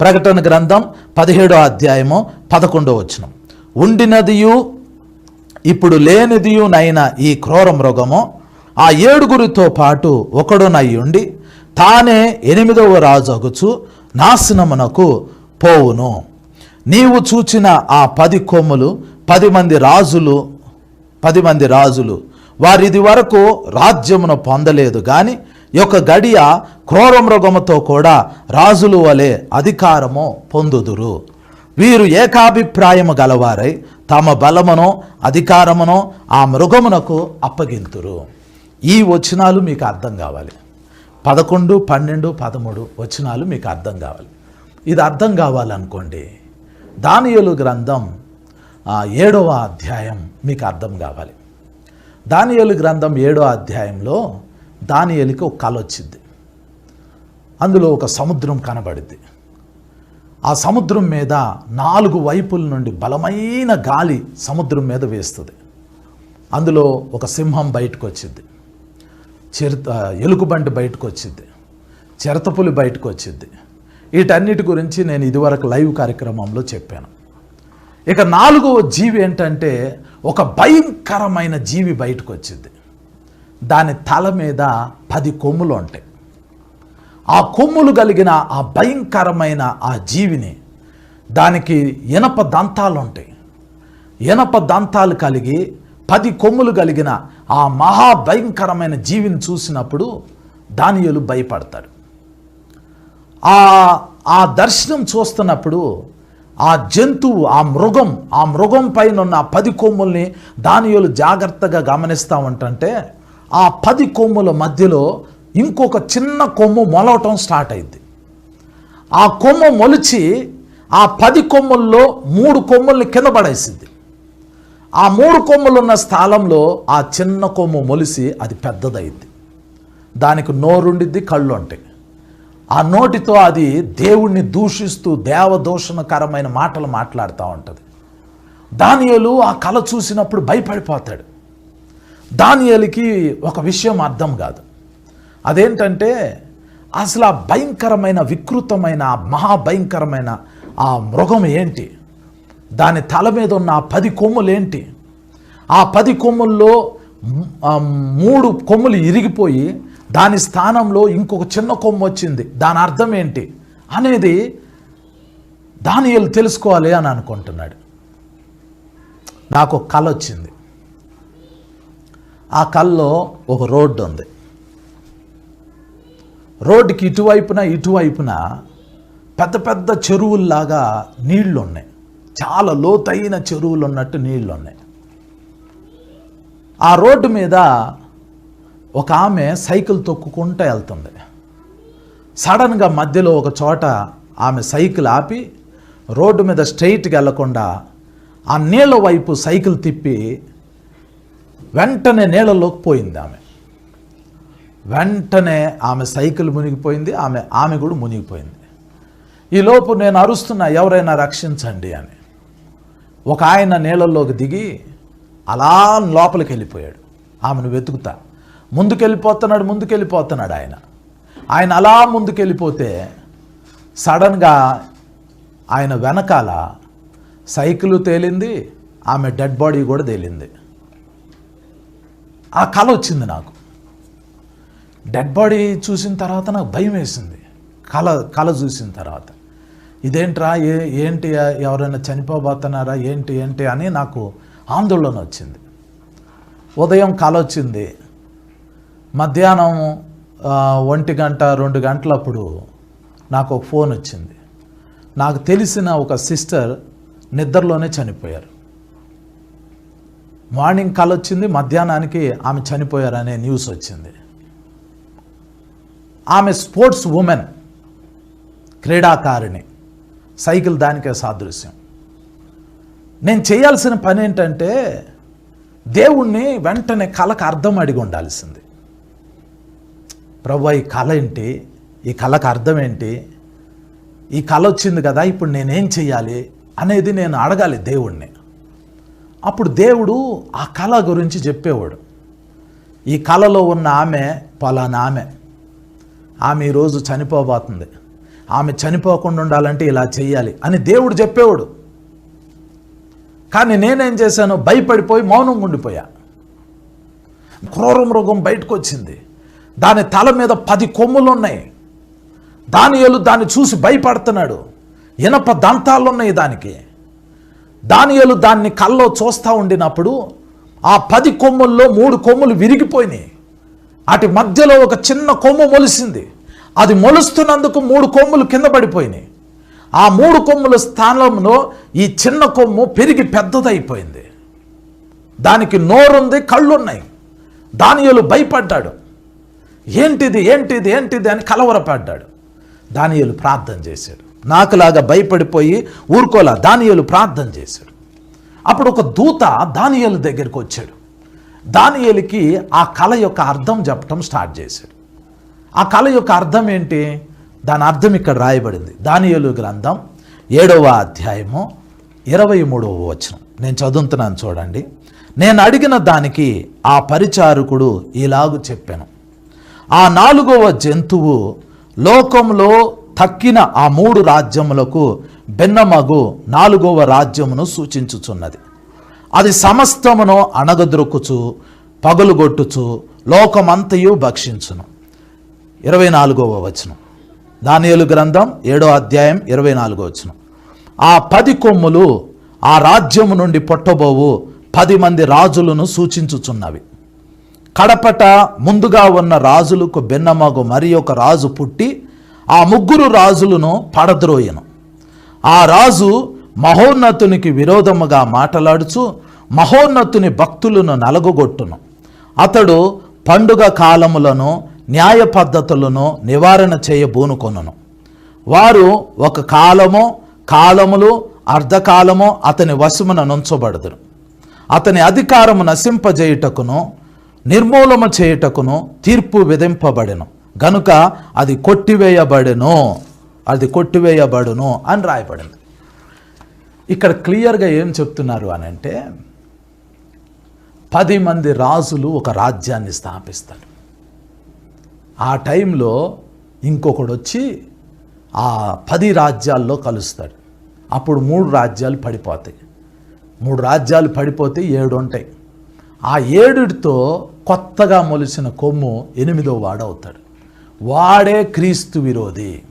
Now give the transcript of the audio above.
ప్రకటన గ్రంథం పదిహేడో అధ్యాయము పదకొండో వచనం. ఉండినదియు ఇప్పుడు లేనిదియునైన ఈ క్రూర మృగము ఆ ఏడుగురితో పాటు ఒకడునయ్యుండి తానే ఎనిమిదవ రాజు అగుచు నాశనమునకు పోవును. నీవు చూచిన ఆ పది కొమ్ములు పది మంది రాజులు పది మంది రాజులు వారిది వరకు రాజ్యమును పొందలేదు కానీ యొక్క గడియ క్రూరమృగముతో కూడా రాజులు వలె అధికారము పొందుదురు. వీరు ఏకాభిప్రాయము గలవారై తమ బలమును అధికారమును ఆ మృగమునకు అప్పగింతురు. ఈ వచనాలు మీకు అర్థం కావాలి. పదకొండు పన్నెండు పదమూడు వచనాలు మీకు అర్థం కావాలి. ఇది అర్థం కావాలనుకోండి. దానియలు గ్రంథం ఏడవ అధ్యాయం మీకు అర్థం కావాలి. దానియలు గ్రంథం ఏడో అధ్యాయంలో దానియలికి ఒక కళ వచ్చింది. అందులో ఒక సముద్రం కనబడింది. ఆ సముద్రం మీద నాలుగు వైపుల నుండి బలమైన గాలి సముద్రం మీద వేస్తుంది. అందులో ఒక సింహం బయటకు వచ్చింది. చిరుత ఎలుగుబంటి బయటకు వచ్చింది. చిరతపులి బయటకు వచ్చింది. వీటన్నిటి గురించి నేను ఇదివరకు లైవ్ కార్యక్రమంలో చెప్పాను. ఇక నాలుగవ జీవి ఏంటంటే ఒక భయంకరమైన జీవి బయటకు వచ్చింది. దాని తల మీద పది కొమ్ములు ఉంటాయి. ఆ కొమ్ములు కలిగిన ఆ భయంకరమైన ఆ జీవిని దానికి ఇనప దంతాలు ఉంటాయి. ఇనప దంతాలు కలిగి పది కొమ్ములు కలిగిన ఆ మహా భయంకరమైన జీవిని చూసినప్పుడు దానియలు భయపడతాడు ఆ ఆ దర్శనం చూస్తున్నప్పుడు ఆ జంతువు ఆ మృగం ఆ మృగం పైన ఉన్న పది కొమ్ముల్ని దానియులు జాగ్రత్తగా గమనిస్తూ ఉంటంటే ఆ పది కొమ్ముల మధ్యలో ఇంకొక చిన్న కొమ్ము మొలవటం స్టార్ట్ అయింది. ఆ కొమ్ము మొలిచి ఆ పది కొమ్ముల్లో మూడు కొమ్ముల్ని కింద పడేసింది. ఆ మూడు కొమ్ములు ఉన్న స్థలంలో ఆ చిన్న కొమ్ము మొలిసి అది పెద్దదైంది దానికి నోరుండిద్ది కళ్ళు ఉంటాయి ఆ నోటితో అది దేవుణ్ణి దూషిస్తూ దేవదూషణకరమైన మాటలు మాట్లాడుతూ ఉంటుంది. దానియలు ఆ కళ చూసినప్పుడు భయపడిపోతాడు. దానియలికి ఒక విషయం అర్థం కాదు. అదేంటంటే అసలు ఆ భయంకరమైన వికృతమైన మహాభయంకరమైన ఆ మృగం ఏంటి? దాని తల మీద ఉన్న ఆ పది కొమ్ములు ఏంటి? ఆ పది కొమ్ముల్లో మూడు కొమ్ములు ఇరిగిపోయి దాని స్థానంలో ఇంకొక చిన్న కొమ్ము వచ్చింది. దాని అర్థం ఏంటి? అనేది దానియలు తెలుసుకోవాలి అని అనుకుంటున్నాడు. నాకు కళ వచ్చింది. ఆ కల్లో ఒక రోడ్డు ఉంది. రోడ్డుకి ఇటువైపున ఇటువైపున పెద్ద పెద్ద చెరువుల్లాగా నీళ్ళు ఉన్నాయి చాలా లోతైన చెరువులు ఉన్నట్టు నీళ్ళు ఉన్నాయి ఆ రోడ్డు మీద ఒక ఆమె సైకిల్ తొక్కుకుంటూ వెళ్తుంది. సడన్గా మధ్యలో ఒక చోట ఆమె సైకిల్ ఆపి రోడ్డు మీద స్ట్రైట్కి వెళ్ళకుండా ఆ నీళ్ళ వైపు సైకిల్ తిప్పి వెంటనే నీళ్ళలోకి పోయింది ఆమె. వెంటనే ఆమె సైకిల్ మునిగిపోయింది ఆమె ఆమె కూడా మునిగిపోయింది. ఈలోపు నేను అరుస్తున్నా ఎవరైనా రక్షించండి అని. ఒక ఆయన నీళ్ళల్లోకి దిగి అలా లోపలికి వెళ్ళిపోయాడు. ఆమెను వెతుకుతా. ముందుకెళ్ళిపోతున్నాడు ముందుకెళ్ళిపోతున్నాడు ఆయన. ఆయన అలా ముందుకెళ్ళిపోతే సడన్గా ఆయన వెనకాల సైకిల్ తేలింది ఆమె డెడ్ బాడీ కూడా తేలింది. ఆ కళ వచ్చింది నాకు. డెడ్ బాడీ చూసిన తర్వాత నాకు భయం వేసింది. కళ కళ చూసిన తర్వాత. ఇదేంట్రా ఏ ఏంటి ఎవరైనా చనిపోబోతున్నారా ఏంటి ఏంటి అని నాకు ఆందోళన వచ్చింది. ఉదయం కళ వచ్చింది. మధ్యాహ్నం ఒంటి గంట రెండు గంటలప్పుడు నాకు ఒక ఫోన్ వచ్చింది. నాకు తెలిసిన ఒక సిస్టర్ నిద్రలోనే చనిపోయారు. మార్నింగ్ కాల్ వచ్చింది మధ్యాహ్నానికి ఆమె చనిపోయారనే న్యూస్ వచ్చింది. ఆమె స్పోర్ట్స్ ఉమెన్ క్రీడాకారిణి. సైకిల్ దానికే సాదృశ్యం. నేను చేయాల్సిన పని ఏంటంటే దేవుణ్ణి వెంటనే కళకు అర్థం అడిగి ఉండాల్సింది. ప్రభు ఈ కళ ఏంటి? ఈ కళకు అర్థం ఏంటి? ఈ కళ వచ్చింది కదా ఇప్పుడు నేనేం చేయాలి? అనేది నేను అడగాలి దేవుణ్ణి. అప్పుడు దేవుడు ఆ కళ గురించి చెప్పేవాడు. ఈ కళలో ఉన్న ఆమె పలానా ఆమె. ఆమె ఈరోజు చనిపోబోతుంది. ఆమె చనిపోకుండా ఉండాలంటే ఇలా చేయాలి అని దేవుడు చెప్పేవాడు. కానీ నేనేం చేశాను? భయపడిపోయి మౌనం ఉండిపోయా. క్రూర మృగం బయటకు వచ్చింది దాని తల మీద పది కొమ్ములు ఉన్నాయి దానియేలు దాన్ని చూసి భయపడుతున్నాడు. ఇనప దంతాలు ఉన్నాయి దానికి. దానియలు దాన్ని కల్లో చూస్తూ ఉండినప్పుడు ఆ పది కొమ్ముల్లో మూడు కొమ్ములు విరిగిపోయినాయి. అటు మధ్యలో ఒక చిన్న కొమ్ము మొలిసింది. అది మొలుస్తున్నందుకు మూడు కొమ్ములు కింద పడిపోయినాయి. ఆ మూడు కొమ్ముల స్థానంలో ఈ చిన్న కొమ్ము పెరిగి పెద్దదైపోయింది. దానికి నోరుంది కళ్ళున్నాయి. దానియలు భయపడ్డాడు. ఏంటిది ఏంటిది ఏంటిది అని కలవరపడ్డాడు. దానియలు ప్రార్థన చేశాడు. నాకులాగా భయపడిపోయి ఊరుకోలా. దానియలు ప్రార్థన చేశాడు. అప్పుడు ఒక దూత దానియలు దగ్గరికి వచ్చాడు. దానియలకి ఆ కళ యొక్క అర్థం చెప్పటం స్టార్ట్ చేశాడు. ఆ కళ యొక్క అర్థం ఏంటి? దాని అర్థం ఇక్కడ రాయబడింది. దానియలు గ్రంథం ఏడవ అధ్యాయము ఇరవై మూడవ వచనం. నేను చదువుతున్నాను చూడండి. నేను అడిగిన దానికి ఆ పరిచారకుడు ఇలాగు చెప్పాను. ఆ నాలుగవ జంతువు లోకంలో తక్కిన ఆ మూడు రాజ్యములకు బెన్నమగు నాలుగవ రాజ్యమును సూచించుచున్నది. అది సమస్తమును అణగద్రొక్కుచు పగులుగొట్టుచు లోకమంతయు భక్షించును. ఇరవై నాలుగవ వచనం. దానియలు గ్రంథం ఏడో అధ్యాయం ఇరవై నాలుగో వచనం. ఆ పది కొమ్ములు ఆ రాజ్యము నుండి పొట్టబోవు పది మంది రాజులను సూచించుచున్నవి. కడపట ముందుగా ఉన్న రాజులకు బెన్నమగు మరి ఒక రాజు పుట్టి ఆ ముగ్గురు రాజులను పడద్రోయను. ఆ రాజు మహోన్నతునికి విరోధముగా మాటలాడుచు మహోన్నతుని భక్తులను నలగొట్టును అతడు పండుగ కాలములను న్యాయ పద్ధతులను నివారణ చేయబూనుకొనును వారు ఒక కాలము కాలములు అర్ధకాలము అతని వశమున నుంచబడదురు. అతని అధికారము నశింపజేయుటకును నిర్మూలన చేయుటకును తీర్పు విధింపబడెను. గనుక అది కొట్టివేయబడును అది కొట్టివేయబడును అని రాయబడింది. ఇక్కడ క్లియర్గా ఏం చెప్తున్నారు అని అంటే పది మంది రాజులు ఒక రాజ్యాన్ని స్థాపిస్తారు. ఆ టైంలో ఇంకొకడు వచ్చి ఆ పది రాజ్యాల్లో కలుస్తాడు. అప్పుడు మూడు రాజ్యాలు పడిపోతాయి. మూడు రాజ్యాలు పడిపోతే ఏడు ఉంటాయి. ఆ ఏడుతో కొత్తగా మొలిసిన కొమ్ము ఎనిమిదో వాడవుతాడు. వాడే క్రీస్తు విరోధి.